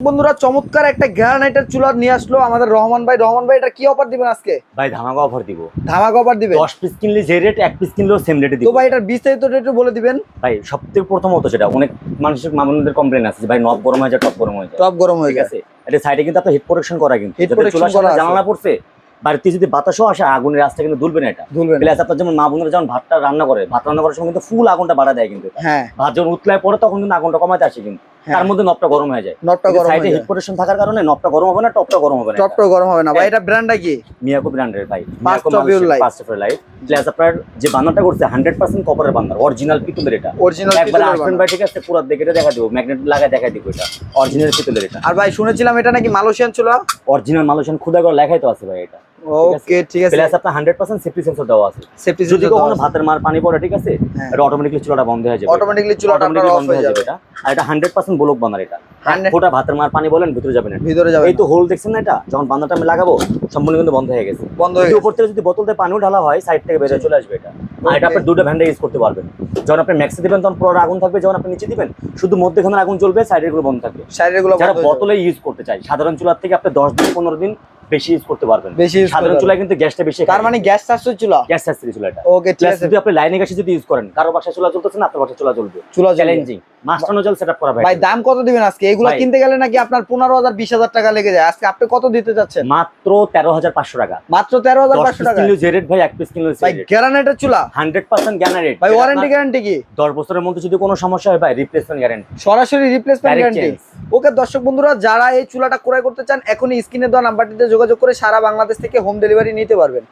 বন্ধুরা চমৎকার একটা গ্রানাইটের চুলা নিয়ে আসলো আমাদের রহমান ভাই। রহমান ভাই এটা কি অফার দিবেন আজকে? ভাই ধামাকা অফার দিব। ধামাকা অফার দিবেন? দশ পিস কিনলে যে রেট এক পিস কিনলেও সেম রেটে দিব তো ভাই এটার বিস্তারিত একটু বলে দিবেন। ভাই সব থেকে প্রথমত যেটা অনেক মানুষের মামুনদের কমপ্লেন আছে ভাই নব গরম হয়ে যায় টপ গরম হয়ে যায়। টপ গরম হয়ে গেছে এটা সাইডে কিন্তু আপনার হিট প্রোটেকশন করা কিন্তু। Protection চুলার করা জানালা পড়ছে বাড়িতে যদি বাতাসও আসে আগুনের রাস্তা কিন্তু দুলবে না এটা। ধুলবেন প্লাস আপনার যেমন মা বোনেরা যখন ভাতটা রান্না করে ভাত রান্না করার সময় কিন্তু ফুল আগুনটা বাড়া দেয় কিন্তু হ্যাঁ। ভাত যখন উতলায় পড়ে তখন কিন্তু আগুনটা কমাতে আসে কিন্তু। তার মধ্যে নবটা গরম হয়ে যায়। নটটা গরম সাইডে হিট প্রোটেকশন থাকার কারণে নবটা গরম হবে না টপটা গরম হবে না টপটা গরম হবে না। ভাই হ্যাঁ। এটা ব্র্যান্ডটা কি? মিয়াকো ব্র্যান্ডের ভাই। First of your life. First of your life plus আপনার যে বান্নাটা করছে হান্ড্রেড পার্সেন্ট কপারের বান্নার অরিজিনাল পিতলের এটা। অরিজিনাল একবার আসবেন ভাই ঠিক আছে? পুরো দেখে দেখা দিব। ম্যাগনেট লাগায় দেখা দিব এটা। অরিজিনাল পিতলের এটা। আর ভাই শুনেছিলাম এটা নাকি মালয়েশিয়ান চুলা অরিজিনাল মালয়েশিয়ান খুদা করে লেখাই তো আছে ভাই এটা। ওকে ঠিক আছে। প্লাস আপনার হান্ড্রেড পার্সেন্ট সেফটি সেন্সর দেওয়া আছে। সেফটি যদি কখনো ভাতের মার পানি পড়ে ঠিক আছে। এটা অটোমেটিকলি চুলাটা বন্ধ হয়ে যাবে। অটোমেটিকলি চুলাটা বন্ধ হয়ে যাবে। এটা। আর এটা হান্ড্রেড পার্সেন্ট ব্লক বানার এটা। ফোটা ভাতের মার পানি বলেন ভিতরে যাবে না। ভিতরে যাবে এই তো হোল দেখছেন না এটা? যখন বান্দাটা আমি লাগাবো সম্পূর্ণ কিন্তু বন্ধ হয়ে গেছে। বন্ধ হয়ে গেছে। উপর থেকে যদি বোতল দিয়ে পানিও ঢালা হয় সাইড থেকে বেরিয়ে চলে আসবে এটা। আর এটা আপনি দুটো ভ্যান্ডে ইউজ করতে পারবেন। যখন আপনি ম্যাক্সে দিবেন তখন পুরো আগুন থাকবে যখন আপনি নিচে দিবেন শুধু মধ্যেখানে আগুন জ্বলবে সাইডেরগুলো বন্ধ থাকবে। শাড়িরগুলো যারা। বোতলে ইউজ করতে চাই সাধারণ চুলার থেকে আপনি দশ দিন পনেরো দিন বেশি ইউজ করতে পারবেন। বেশি সাধারণ চুলায় কিন্তু গ্যাসটা বেশি তার মানে গ্যাস চুলা। গ্যাস চুলা এটা ওকে ঠিক আছে। যদি আপনি লাইনে গ্যাসে যদি ইউজ করেন কারও বাসায় চুলা চলতেছে না আপনার বাসায় চুলা চলবে চুলা চ্যালেঞ্জিং মাস্টার নজল সেটআপ করা ভাই। ভাই দাম কত দিবেন আজকে? এগুলো কিনতে গেলে নাকি আপনার পনেরো হাজার বিশ হাজার টাকা লেগে যায়। আজকে আপনি কত দিতে চাচ্ছেন মাত্র তেরো হাজার পাঁচশো টাকা। মাত্র তেরো হাজার দশ পাঁচশো পিস টাকা কিনলে যে রেট ভাই এক পিস কিনলে ভাই গ্যারানেটের চুলা? হান্ড্রেড পার্সেন্ট গ্যানা ভাই ওয়ারেন্টি গ্যারান্টি কি? দশ বছরের মধ্যে যদি কোনো সমস্যা হয় ভাই রিপ্লেসমেন্ট গ্যারেন্টি সরাসরি রিপ্লেসমেন্ট গ্যারান্টি. ওকে দর্শক বন্ধুরা, যারা এই চুলাটা ক্রয় করতে চান, এখনই স্ক্রিনে দেওয়া নাম্বারটিতে যোগাযোগ করে সারা বাংলাদেশ থেকে হোম ডেলিভারি নিতে পারবেন।